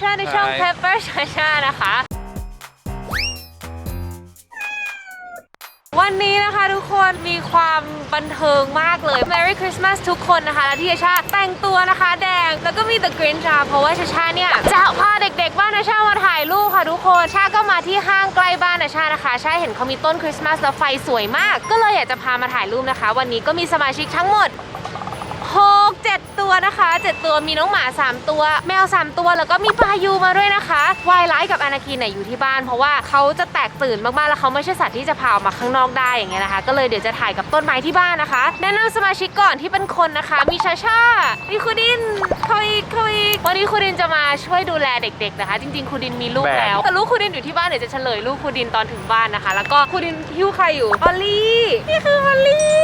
ชาในช่อง Hi Pepper ชาชานะคะ วันนี้นะคะทุกคนมีความบันเทิงมากเลย Merry Christmas ทุกคนนะคะและที่ชาชาแต่งตัวนะคะ แดงแล้วก็มี The Grinch ค่ะเพราะว่าชาชาเนี่ย จะพาเด็กๆบ้านนาชามาถ่ายรูปค่ะทุกคนชาก็มาที่ห้างใกล้บ้านนาชานะคะชาเห็นเขามีต้นคริสต์มาสแล้วไฟสวยมาก ก็เลยอยากจะพามาถ่ายรูปนะคะ วันนี้ก็มีสมาชิกทั้งหมด 7 ตัวนะคะ 7 ตัวมีน้องหมา 3 ตัว แมว 3 ตัวแล้วก็มีปลายูมาด้วยนะคะวายไลท์กับอนาคีเนี่ยอยู่ที่บ้าน เพราะว่าเขาจะแตกตื่นมากๆแล้วเขาไม่ใช่สัตว์ที่จะพาออกมาข้างนอกได้อย่างเงี้ยนะคะ ก็เลยเดี๋ยวจะถ่ายกับต้นไม้ที่บ้านนะคะ แนะนำสมาชิกก่อนที่เป็นคนนะคะ มีชาชามีคูดินเขาอีกวันนี้คูดินจะมาช่วยดูแลเด็ก ๆนะคะ จริงๆคูดินมีลูกแล้วแต่ลูกคูดินอยู่ที่บ้านเดี๋ยวจะเฉลยลูกคูดินตอนถึงบ้านนะคะ แล้วก็คูดินฮิ้วใครอยู่ออลลี่นี่คือออลลี่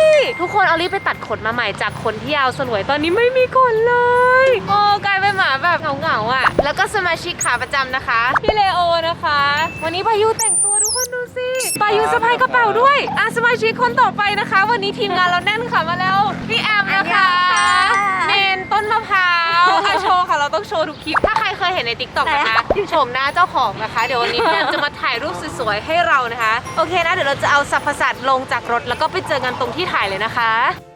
ทุกคนออลลี่ไปตัดขนมาใหม่จากขนที่ยาวสลวยตอนนี้ไม่มีขนเลยโอ้กลายเป็นหมาแบบเหงาๆอะ แล้วก็สมาชิกขาประจำนะคะ พี่เลโอนะคะ วันนี้ปายุแต่งตัวทุกคนดูสิปายุสะพายกระเป๋าด้วยอะสมาชิกคนต่อไปนะคะ วันนี้ทีมงานเราแน่นค่ะมาแล้วพี่แอมนะคะเนนต้นมะพร้าวอะโชว์ค่ะเราต้องโชว์ทุกคลิป ถ้าใครเคยเห็นในติ๊กต็อกนะคะชมหน้าเจ้าของนะคะ เดี๋ยววันนี้พี่แอมจะมาถ่ายรูปสวยๆให้เรานะคะ โอเคนะเดี๋ยวเราจะเอาสัพพสัตว์ลงจากรถแล้วก็ไปเจอกันตรงที่ถ่ายเลยนะคะแอ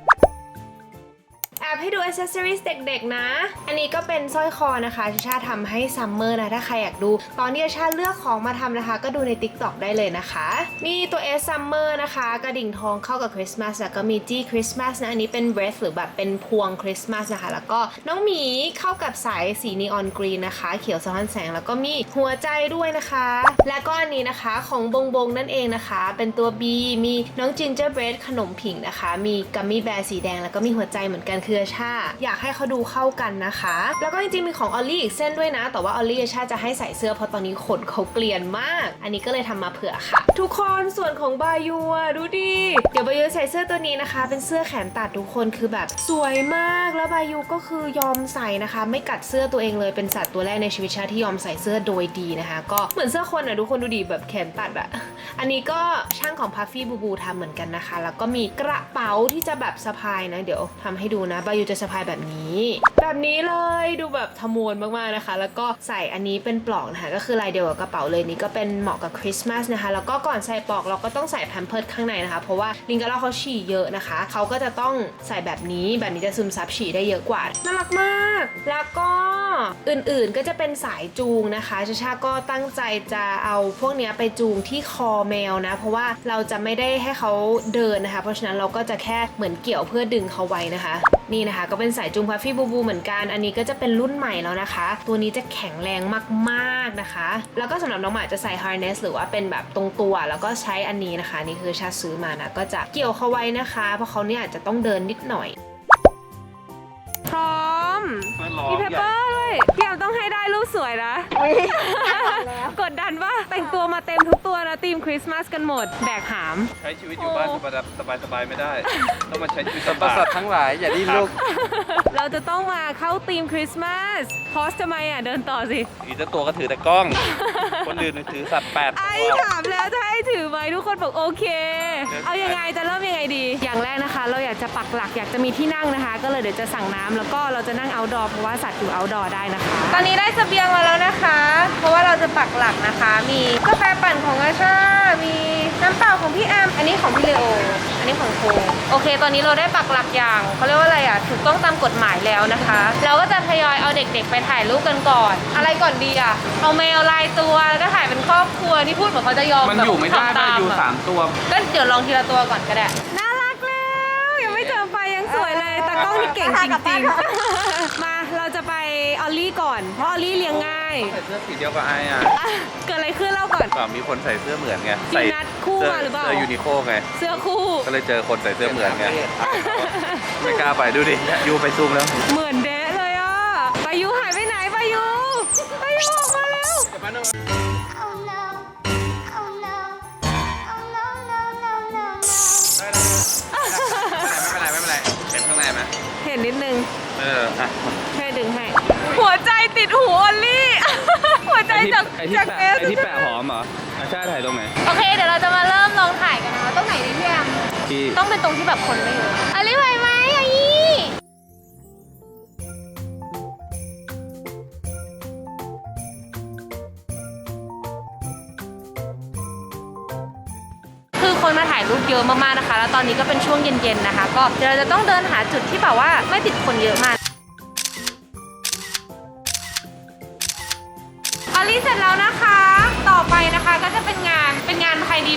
บให้ดูอ c เซสซอรีสเด็กๆนะ อันนี้ก็เป็นสร้อยคอนะคะชาชาทำให้ซัมเมอร์นะ ถ้าใครอยากดู ตอนที่ชาชาเลือกของมาทำนะคะ ก็ดูใน Tik t o อกได้เลยนะคะมีตัว S Summer นะคะ กระดิ่งทองเข้ากับคริสต์มาสแล้วก็มีจี้คริสต์มาสนะ อันนี้เป็นเ r สหรือแบบเป็นพวงคริสต์มาสนะคะ แล้วก็น้องหมีเข้ากับสายสีนีออนกรีนนะคะ เขียวสะท้อนแสงแล้วก็มีหัวใจด้วยนะคะ และก็อันนี้นะคะของบงบงนั่นเองนะคะ เป็นตัว B มีน้องจินเจอร์เบรดขนมผิงนะคะ มีกัมมี่แบร์สีแดงแล้วก็มีหัวใจเหมือนกันคือชาอยากให้เขาดูเข้ากันนะคะ แล้วก็จริงๆมีของออลลี่อีกเส้นด้วยนะ แต่ว่าออลลี่ชาจะให้ใส่เสื้อเพราะตอนนี้ขนเขาเกลียนมาก อันนี้ก็เลยทำมาเผื่อค่ะ ทุกคนส่วนของบายูอะดูดิ เดี๋ยวบายูใส่เสื้อตัวนี้นะคะ เป็นเสื้อแขนตัดทุกคนคือแบบสวยมากแล้วบายูก็คือยอมใส่นะคะ ไม่กัดเสื้อตัวเองเลยเป็นสัตว์ตัวแรกในชีวิตชาที่ยอมใส่เสื้อโดยดีนะคะ ก็เหมือนเสื้อคนอะทุกคนดูดิแบบแขนตัดอะอันนี้ก็ช่างของพัฟฟี่บูบูทำเหมือนกันนะคะ แล้วก็มีกระเป๋าที่จะแบบสะพายนะ เดี๋ยวทำให้ดูนะบายูจะสะพายแบบนี้ แบบนี้เลยดูแบบทะมวนมากๆนะคะ แล้วก็ใส่อันนี้เป็นปลอกนะคะก็คือลายเดียวกับกระเป๋าเลยนี่ก็เป็นเหมาะกับคริสต์มาสนะคะ แล้วก็ก่อนใส่ปลอกเราก็ต้องใส่แพมเพิร์ดข้างในนะคะ เพราะว่าลิงกาล่าเขาฉี่เยอะนะคะ เขาก็จะต้องใส่แบบนี้แบบนี้จะซึมซับฉี่ได้เยอะกว่าน่ารักมาก แล้วก็อื่นๆก็จะเป็นสายจูงนะคะชาชาก็ตั้งใจจะเอาพวกนี้ไปจูงที่คอแมวนะ เพราะว่าเราจะไม่ได้ให้เขาเดินนะคะ เพราะฉะนั้นเราก็จะแค่เหมือนเกี่ยวเพื่อดึงเขาไว้นะคะนี่นะคะก็เป็นสายจูงพัฟฟี่บูบูเหมือนกัน อันนี้ก็จะเป็นรุ่นใหม่แล้วนะคะ ตัวนี้จะแข็งแรงมากๆนะคะ แล้วก็สำหรับน้องหมาจะใส่ harness หรือว่าเป็นแบบตรงตัว แล้วก็ใช้อันนี้นะคะ นี่คือชาซื้อมานะก็จะเกี่ยวเขาไว้นะคะ เพราะเขาเนี่ยอาจจะต้องเดินนิดหน่อย พร้อมมันร้องมีเพปเปอร์ด้วย สวยนะ กดดันปะแต่งตัวมาเต็มทุกตัวนะทีมคริสต์มาสกันหมด แบกหาม ใช้ชีวิตอยู่บ้านสบายสบายสบายๆไม่ได้ ต้องมาใช้ชีวิตสรรพลำบากสัตว์ทั้งหลายอย่าดิ้นลูก เราจะต้องมาเข้าทีมคริสต์มาสพอสทำไมอะเดินต่อสิ อีกเจ้าตัวก็ถือแต่กล้อง คนอื่นถือสัตว์แปดไอ้ตัวถามแล้วจะให้ถือไหมทุกคนบอกโอเค เดินไปเอายังไงจะเริ่มยังไงดี อย่างแรกนะคะ เราอยากจะปักหลักอยากจะมีที่นั่งนะคะ ก็เลยเดี๋ยวจะสั่งน้ำแล้วก็เราจะนั่งเอาดอเพราะว่าสัตว์อยู่เอาดอได้นะคะ ตอนนี้ได้เสบียงมาแล้วนะคะ เพราะว่าเราจะปักหลักนะคะ มีกาแฟปั่นของอาชา มีน้ำเปล่าของพี่แอม อันนี้ของพี่เลโอ อันนี้ของโคโอเค ตอนนี้เราได้ปักหลักอย่างเขาเรียกว่าอะไรอะ ถูกต้องตามกฎหมายแล้วนะคะ เราก็จะทยอยเอาเด็ก ๆ ไปถ่ายรูปกันก่อน อะไรก่อนดีอะ เอาแมวลายตัวแล้วก็ถ่ายเป็นครอบครัวนี่พูดเหมือนเขาจะยอมมันอยู่ไม่ได้แบบมันทำอยู่อะสามตัวก็เดี๋ยวลองทีละตัวก่อนก็ได้ น่ารักแล้วยังไม่เจอไฟยังสวยเลยแต่กล้องนี่เก่งจริงๆ มาเราจะไปออลลี่ก่อน เพราะออลลี่เลี้ยงง่าย ใส่เสื้อสีเดียวกับไอ้อะอะเกิดอะไรขึ้นเล่าก่อนเปล่ามีคนใส่เสื้อเหมือนไงพี่ใส่นัดคู่เสื้อมาหรือเปล่า เสื้อยูนิโคไง เสื้อคู่ ก็เลยเจอคนใส่เสื้อเหมือนไง ไม่กล้าไปดูดิยูไปซูมแล้วเหมือนเดะเลยอะปายุหายไปไหนปายุปายุออกมาแล้ว ให้แค่ดึงให้ หัวใจติดหูออลลี่ หัวใจจากจากเอสไอที่แปะหอมเหรออาชาถ่ายตรงไหนโอเค เดี๋ยวเราจะมาเริ่มลองถ่ายกันนะคะตรงไหนดีพี่แอมที่ต้องเป็นตรงที่แบบคนไม่เยอะออลลี่ไหวไหมออลลี่ คือคนมาถ่ายรูปเยอะมากๆนะคะ แล้วตอนนี้ก็เป็นช่วงเย็นๆนะคะ ก็เดี๋ยวเราจะต้องเดินหาจุดที่แบบว่าไม่ติดคนเยอะมาก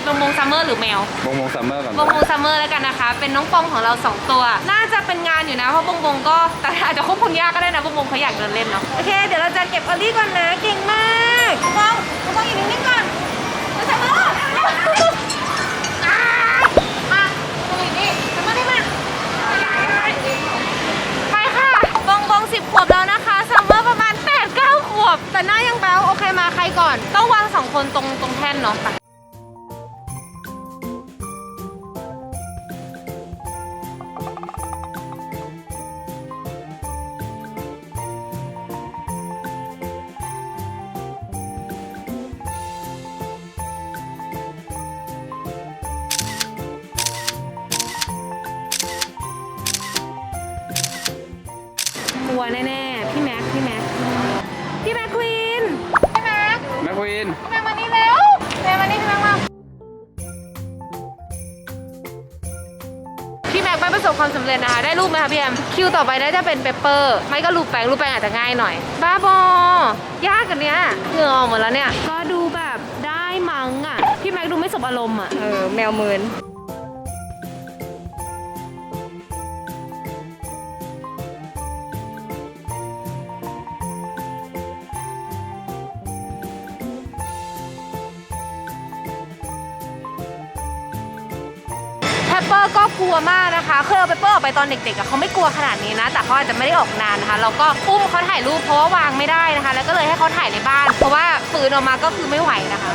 งานใครดีประมงซัมเมอร์หรือแมว บงบงซัมเมอร์ก่อนบงบงซัมเมอร์แล้วกันนะคะ เป็นน้องปองของเรา 2 ตัว น่าจะเป็นงานอยู่นะ เพราะบงบงก็แต่อาจจะควบคุมยากก็ได้นะบงบงเขาอยากเดินเล่นเนาะ โอเค เดี๋ยวเราจะเก็บออลลี่ก่อนนะ เก่งมากบงบงบงอยู่นิ่งๆก่อนมาซัมเมอร์อ่ามาบงอยู่นี่ซัมเมอร์ได้มาไปค่ะบงบงสิบขวบแล้วนะคะซัมเมอร์ประมาณ8ปดเก้าขวบ แต่หน้ายังแบ๊วโอเคมาใครก่อน ต้องวางสองคนตรงตรงแท่นเนาะ ไปกลัวแน่ๆ พี่แม็ก พี่แม็ก พี่แม็กควีน พี่แม็ก แม่ควีน พี่แม็กมานี่แล้ว พี่แม็กมานี่พี่แม็กมา พี่แม็กไม่ประสบความสำเร็จนะคะ ได้รูปไหมคะพี่แอม คิวต่อไปน่าจะเป็นเปปเปอร์ ไม่ก็รูปแปลงรูปแปลงอาจจะง่ายหน่อย บ้าบอยากกันเนี้ยเหงื่อออกหมดแล้วเนี่ย ก็ดูแบบได้มั้งอะ พี่แม็กดูไม่สบอารมณ์อะ เออ แมวเมิน เปอร์ก็กลัวมากนะคะเคยเอาเปปเปอร์ออกไปตอนเด็กๆเขาไม่กลัวขนาดนี้นะ แต่เขาอาจจะไม่ได้ออกนานนะคะแล้วก็อุ้มเขาถ่ายรูปเพราะว่าวางไม่ได้นะคะ แล้วก็เลยให้เขาถ่ายในบ้าน เพราะว่าฝืนออกมาก็คือไม่ไหวนะคะ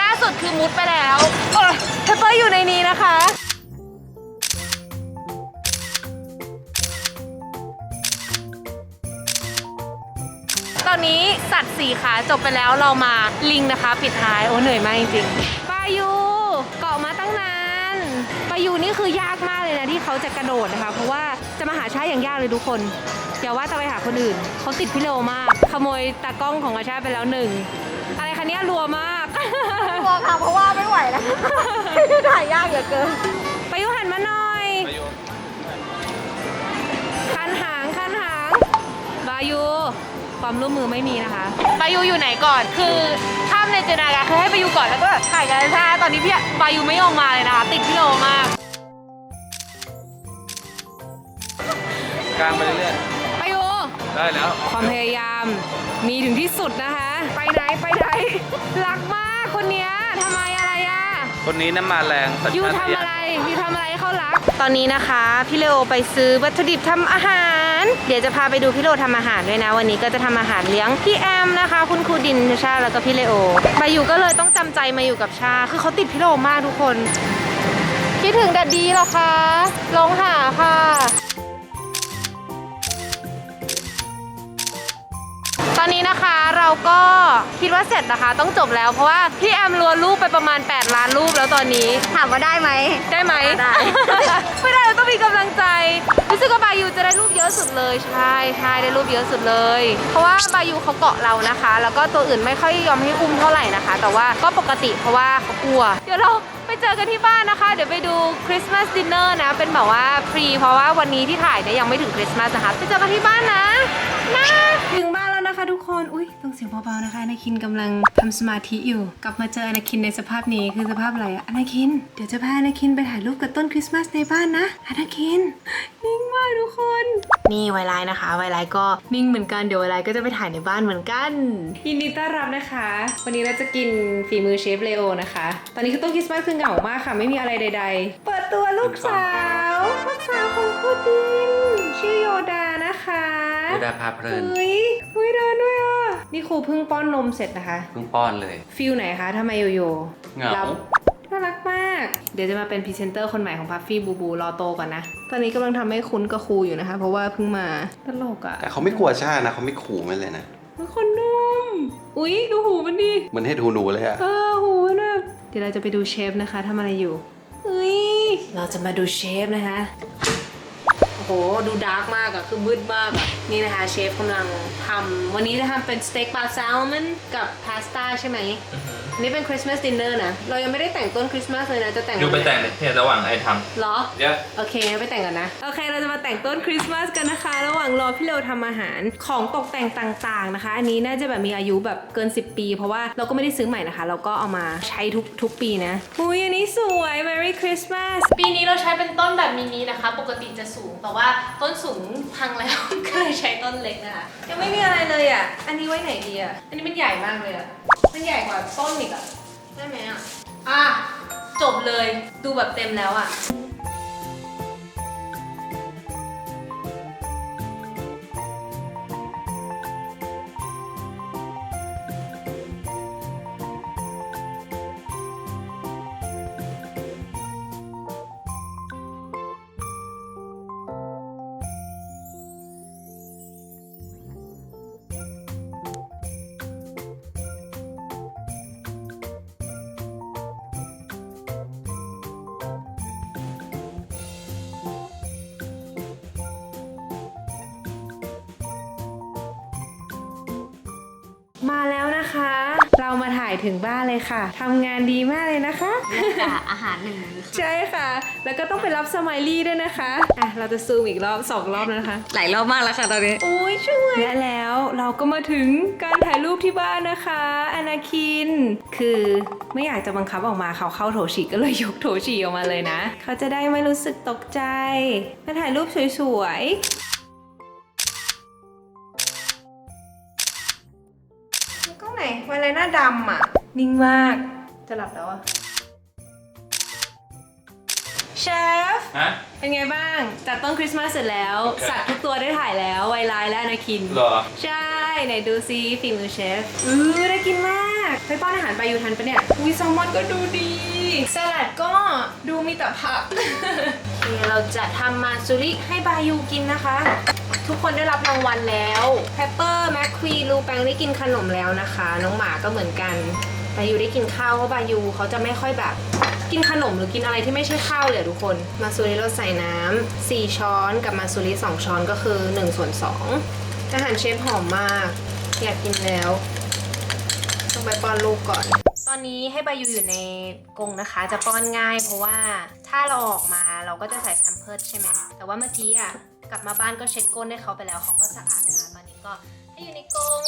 ล่าสุดคือมุดไปแล้วเออแพปเปอร์อยู่ในนี้นะคะตอนนี้สัตว์สี่ขาจบไปแล้วเรามาลิงนะคะ ปิดท้าย โอ้เหนื่อยมากจริงๆ ปายูนี่คือยากมากเลยนะที่เขาจะกระโดดนะคะ เพราะว่าจะมาหาชาอย่างยากเลยทุกคนอย่าว่าจะไปหาคนอื่นเขาติดพี่เร็วมาก ขโมยตากล้องของอาชาไปแล้วหนึ่งอะไรคะเนี่ยรัวมาก กลัวค่ะเพราะว่าไม่ไหวแล้ว ถ่ายยากเหลือเกินปายุหันมาหน่อย คันหางคันหางบายูความร่วมมือไม่มีนะคะ บายูอยู่ไหนก่อน คือภาพ ในจินตนาการคือให้ไปอยูก่อนแล้วก็ถ่ายกันช้าตอนนี้พี่บายูไม่ยอมมาเลยนะคะติดพี่โลมากกลางไปเรื่อยบายูๆได้แล้ว ความพยายามมีถึงที่สุดนะคะ ไปไหนไปไหนรักมาก คนนี้น้ำมาแรงสัญยูชาตทำญาอะณไรยูทำอะไรให้เขารัก ตอนนี้นะคะ พี่เลโอไปซื้อวัตถุดิบทำอาหาร เดี๋ยวจะพาไปดูพี่เลโอทำอาหารด้วยนะ วันนี้ก็จะทำอาหารเลี้ยงพี่แอมนะคะ คุณครูดินชาแล้วก็พี่เลโอมาอยู่ก็เลยต้องจำใจมาอยู่กับชา คือเขาติดพี่เลโอมากทุกคน คิดถึงแดดดีเหรอคะลงหาค่ะ อนนี้นะคะเราก็คิดว่าเสร็จนะคะ ต้องจบแล้วเพราะว่าพี่แอมรัวรูปไปประมาณ 8 ล้านรูปแล้วตอนนี้ ถามว่าได้ไหม ได้ไหมได้ ไม่ได้เราต้องมีกำลังใจ รู้สึกว่าบายูจะได้รูปเยอะสุดเลยใช่ใช่ได้รูปเยอะสุดเลย เพราะว่าบายูเขาเกาะเรานะคะ แล้วก็ตัวอื่นไม่ค่อยยอมให้อุ้มเท่าไหร่นะคะ แต่ว่าก็ปกติเพราะว่าเขากลัว เดี๋ยวเราไปเจอกันที่บ้านนะคะ เดี๋ยวไปดูคริสต์มาสดินเนอร์นะ เป็นแบบว่าฟรีเพราะว่าวันนี้ที่ถ่ายเนี่ยยังไม่ถึงคริสต์มาสนะคะไปเจอกันที่บ้านนะนะถึงบ้านแล้วนะ คะทุกคน อุ้ยต้องเสียงเบาๆนะคะอนาคินกำลังทำสมาธิอยู่ กลับมาเจออนาคินในสภาพนี้คือสภาพอะไรอะอนาคิน เดี๋ยวจะพาอนาคินไปถ่ายรูปกับต้นคริสต์มาสในบ้านนะอนาคิน นิ่งมากทุกคน นี่ไวไลน์นะคะ ไวไลน์ก็นิ่งเหมือนกัน เดี๋ยวไวไลน์ก็จะไปถ่ายในบ้านเหมือนกัน ยินดีต้อนรับนะคะ วันนี้เราจะกินฝีมือเชฟเลโอนะคะ ตอนนี้คือต้นคริสต์มาสคือเหงามากค่ะ ไม่มีอะไรใด ๆ เปิดตัวลูกสาว ลูกสาวของคุณดินชื่อโยดานะคะ เวลาพาเพลินเฮ้ยเฮ้ยเดินด้วยอะ นี่ครูเพิ่งป้อนนมเสร็จนะคะเพิ่งป้อนเลย ฟิลไหนคะทำไมโยโย่เหงารับน่ารักมาก เดี๋ยวจะมาเป็นพรีเซนเตอร์คนใหม่ของพัฟฟี่บูบูรอโตก่อนนะ ตอนนี้กำลังทำให้คุ้นกับครูอยู่นะคะ เพราะว่าเพิ่งมาตลกอะแต่เขาไม่กลัวชานะเขาไม่ขู่มันเลยนะมันคนนุ่มอุ๊ยดูหูมันดิมันให้ทูหนูเลยอะเออหูมันแบบเดี๋ยวเราจะไปดูเชฟนะคะทำอะไรอยู่เฮ้ยเราจะมาดูเชฟนะคะ โหดูดาร์กมากอะคือมืดมากอะนี่นะคะเชฟกำลังทำวันนี้จะทำเป็นสเต็กปลาแซลมอนกับพาสต้าใช่ไหมอั นนี่เป็นคริสต์มาสดินเนอร์นะ เรายังไม่ได้แต่งต้นคริสต์มาสเลยนะ จะแต่งยูไปวันหนแต่งในเพจระหว่างไอ้ทเหรอำเดี๋ยวโอเคงั้นไปแต่งกันนะ โอเค เราจะมาแต่งต้นคริสต์มาสกันนะคะ ระหว่างรอพี่เร็วทำอาหาร ของตกแต่งต่างๆนะคะ อันนี้น่าจะแบบมีอายุแบบเกิน 10 ปี เพราะว่าเราก็ไม่ได้ซื้อใหม่นะคะ เราก็เอามาใช้ทุกทุกปีนะอุ้ยอันนี้สวย Merry Christmas ปีนี้เราใช้เป็นต้นแบบมินินะคะ ปกติจะสูง แต่ว่าต้นสูงพังแล้ว ก็เลยใช้ต้นเล็กนะคะ ยังไม่มีอะไรเลยอะ อันนี้ไว้ไหนดีอะ อันนี้มันใหญ่มากเลยอะ มันใหญ่กว่าต้นอีกอะได้ไหมอะอะ จบเลย ดูแบบเต็มแล้วอะ มาแล้วนะคะ เรามาถ่ายถึงบ้านเลยค่ะทำงานดีมากเลยนะคะอาหารหนึ่งมื้อค่ะใช่ค่ะ แล้วก็ต้องไปรับสไมลี่ด้วยนะคะอะเราจะซูมอีกรอบสองรอบแล้วนะคะ หลายรอบมากแล้วค่ะตอนนี้ โอ้ยช่วยและแล้วเราก็มาถึงการถ่ายรูปที่บ้านนะคะอนาคิน คือไม่อยากจะบังคับออกมาเขาเข้าโถฉี่ก็เลยยกโถฉี่ออกมาเลยนะ เขาจะได้ไม่รู้สึกตกใจมาถ่ายรูปสวยๆ ไหนไวไลหน้าดำอะ นิ่งมาก จะหลับแล้วอะ เชฟ ฮะ เป็นไงบ้าง จัดต้นคริสต์มาสเสร็จแล้ว โอเค สัตว์ทุกตัวได้ถ่ายแล้ว ไวไลและอนาคิน เหรอ ใช่ ไหนดูซิฝีมือเชฟ อือได้กินมาก ไปป้อนอาหารไปลายูทันปะเนี่ยอุ้ยแซลมอนก็ดูดี สลัดก็ดูมีแต่ผักเดี๋ยวเราจะทำมาซูริให้บายูกินนะคะ ทุกคนได้รับรางวัลแล้วแพปเปอร์แมคควีลูแปงได้กินขนมแล้วนะคะ น้องหมาก็เหมือนกันบายูได้กินข้าวเพราะบายูเขาจะไม่ค่อยแบบกินขนมหรือกินอะไรที่ไม่ใช่ข้าวเลยทุกคน มาซูริเราใส่น้ำ4ช้อนกับมาซูริ2ช้อนก็คือ1ส่วน2อาหารเชฟหอมมาก อยากกินแล้ว ต้องไปป้อนลูกก่อน ตอนนี้ให้บายูอยู่ในกรงนะคะ จะป้อนง่ายเพราะว่าถ้าเราออกมาเราก็จะใส่แพมเพิร์ดใช่ไหมแต่ว่าเมื่อกี้อะ กลับมาบ้านก็เช็ดก้นให้เขาไปแล้วเขาก็สะอาดนะคะตอนนี้ก็ให้อยู่ในกรง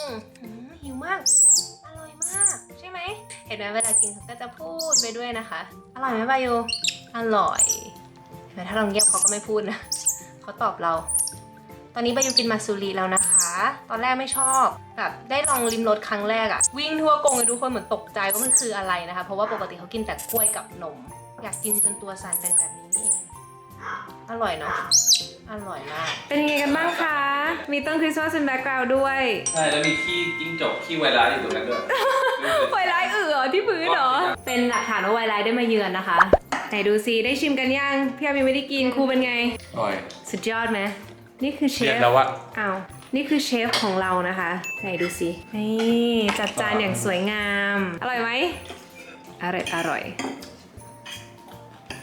หิวมาก อร่อยมาก ใช่ไหม เห็นไหมเวลากินเขาก็จะพูดไปด้วยนะคะ อร่อยไหมบายูอร่อยเห็นไหมถ้าเราเงียบเขาก็ไม่พูดนะเขาตอบเรา ตอนนี้บายูกินมาซูริแล้วนะคะ ตอนแรกไม่ชอบแบบได้ลองลิมรสครั้งแรกอะวิ่งทั่วกรงเลยทุกคนเหมือนตกใจว่ามันคืออะไรนะคะ เพราะว่าปกติเขากินแต่กล้วยกับนม อยากกินจนตัวสั่นเป็นแบบนี้นี่เองอร่อยเนาะ อร่อยมาก เป็นยังไงกันบ้างคะ มีต้นคริสต์มาสเป็นแบ็กกราวด์ด้วย ใช่แล้วมีขี้จิ้งจกขี้ไวรัสอยู่ตรงนั้นด้วย ไวไลท์เอือที่พื้นเหรอ เป็นหลักฐานว่าไวไลท์ได้มาเยือนนะคะ ไหนดูซิได้ชิมกันยัง พี่อาร์มยังไม่ได้กินครูเป็นไง อร่อยสุดยอดไหมนี่คือเชเรียฟนแล้วอะอ้าวนี่คือเชฟของเรานะคะ ไหนดูสินี่จัดจานอย่างสวยงาม อร่อยไหมอร่อยอร่อย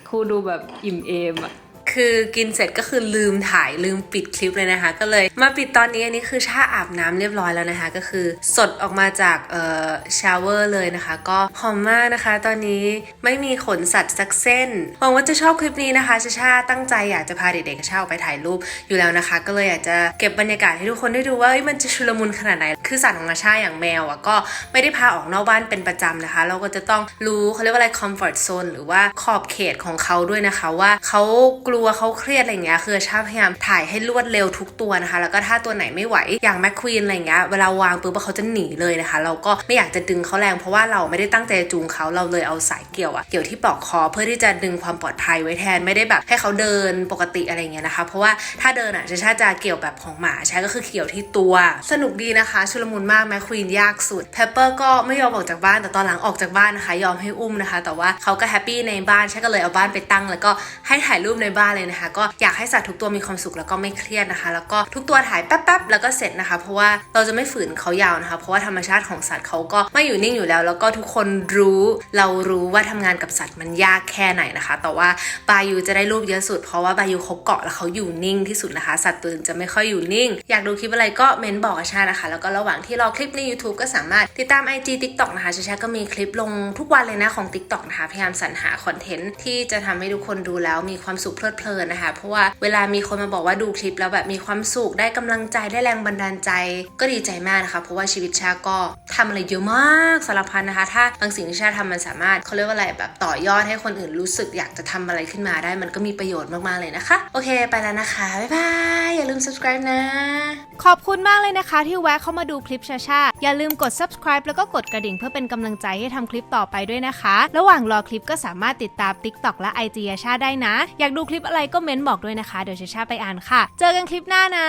ครูดูแบบอิ่มเอมอะ คือกินเสร็จก็คือลืมถ่ายลืมปิดคลิปเลยนะคะ ก็เลยมาปิดตอนนี้อันนี้คือชาอาบน้ำเรียบร้อยแล้วนะคะ ก็คือสดออกมาจากเอ่อชาวเวอร์เลยนะคะ ก็หอมมากนะคะ ตอนนี้ไม่มีขนสัตว์สักเส้นหวังว่าจะชอบคลิปนี้นะคะชาชาตั้งใจอยากจะพาเด็กๆกับชาออกไปถ่ายรูปอยู่แล้วนะคะ ก็เลยอยากจะเก็บบรรยากาศให้ทุกคนได้ดูว่ามันจะชุลมุนขนาดไหน คือสัตว์ของอาชาอย่างแมวอะก็ไม่ได้พาออกนอกบ้านเป็นประจำนะคะ เราก็จะต้องรู้เขาเรียกว่าอะไร comfort zone หรือว่าขอบเขตของเขาด้วยนะคะว่าเขากลัวัวเขาเครียดอะไรเงี้ยคือชาพยายามถ่ายให้รวดเร็วทุกตัวนะคะ แล้วก็ถ้าตัวไหนไม่ไหวอย่างแมคควีนอะไรเงี้ยเวลาวางปุ๊บเขาจะหนีเลยนะคะ เราก็ไม่อยากจะดึงเขาแรงเพราะว่าเราไม่ได้ตั้งใจจูงเขาเราเลยเอาสายเกี่ยวอะเกี่ยวที่ปลอกคอเพื่อที่จะดึงความปลอดภัยไว้แทนไม่ได้แบบให้เขาเดินปกติอะไรเงี้ยนะคะ เพราะว่าถ้าเดินอะชาชาจะเกี่ยวแบบของหมาใช้ก็คือเกี่ยวที่ตัว สนุกดีนะคะ ชุลมุนมากแมคควีนยากสุด p พปเปอร์ก็ไม่ยอมออกจากบ้านแต่ตอนหลังออกจากบ้านนะคะ ยอมให้อุ้มนะคะ แต่ว่าเขาก็แฮปปี้ในบ้านใช่ก็เลยเอาบ้านไปตั้ง แล้วก็ให้ถ่ายรูปในบ้านากๆเลยนะคะ ก็อยากให้สัตว์ทุกตัวมีความสุขแล้วก็ไม่เครียดนะคะ แล้วก็ทุกตัวถ่ายแป๊บๆแล้วก็เสร็จนะคะ เพราะว่าเราจะไม่ฝืนเขายาวนะคะ เพราะว่าธรรมชาติของสัตว์เขาก็ไม่อยู่นิ่งอยู่แล้ว แล้วก็ทุกคนรู้เรารู้ว่าทำงานกับสัตว์มันยากแค่ไหนนะคะ แต่ว่าบายูจะได้รูปเยอะสุด เพราะว่าบายูเขาเกาะแล้วเขาอยู่นิ่งที่สุดนะคะ สัตว์ตัวอื่นจะไม่ค่อยอยู่นิ่ง อยากดูคลิปอะไรก็เม้นบอกอาชานะคะ แล้วก็ระหว่างที่รอคลิปใน YouTube ก็สามารถติดตาม IG TikTok นะคะชาชาก็มีคลิปลงทุกวันเลยนะของ TikTok นะคะพยายามสรรหาคอนเทนต์ที่จะทำให้ทุกคนดูแล้วมีความสุขเพลิดเพลินนะคะ เพราะว่าเวลามีคนมาบอกว่าดูคลิปแล้วแบบมีความสุขได้กำลังใจได้แรงบันดาลใจ ก็ดีใจมากนะคะ เพราะว่าชีวิตชาก็ทำอะไรเยอะมากสารพันนะคะ ถ้าบางสิ่งที่ชาทำมันสามารถเขาเรียกว่าอะไรแบบต่อยอดให้คนอื่นรู้สึกอยากจะทำอะไรขึ้นมาได้มันก็มีประโยชน์มาก ๆ เลยนะคะ โอเค ไปแล้วนะคะ บ๊ายบาย อย่าลืม subscribe นะ ขอบคุณมากเลยนะคะ ที่แวะเข้ามาดูคลิปชาชาอย่าลืมกด subscribe แล้วก็กดกระดิ่งเพื่อเป็นกำลังใจให้ทำคลิปต่อไปด้วยนะคะ ระหว่างรอคลิปก็สามารถติดตาม TikTok และ IG ชาชาได้นะ อยากดูคลิปอะไรก็เม้นบอกด้วยนะคะเดี๋ยวชาชาไปอ่านค่ะ เจอกันคลิปหน้านะ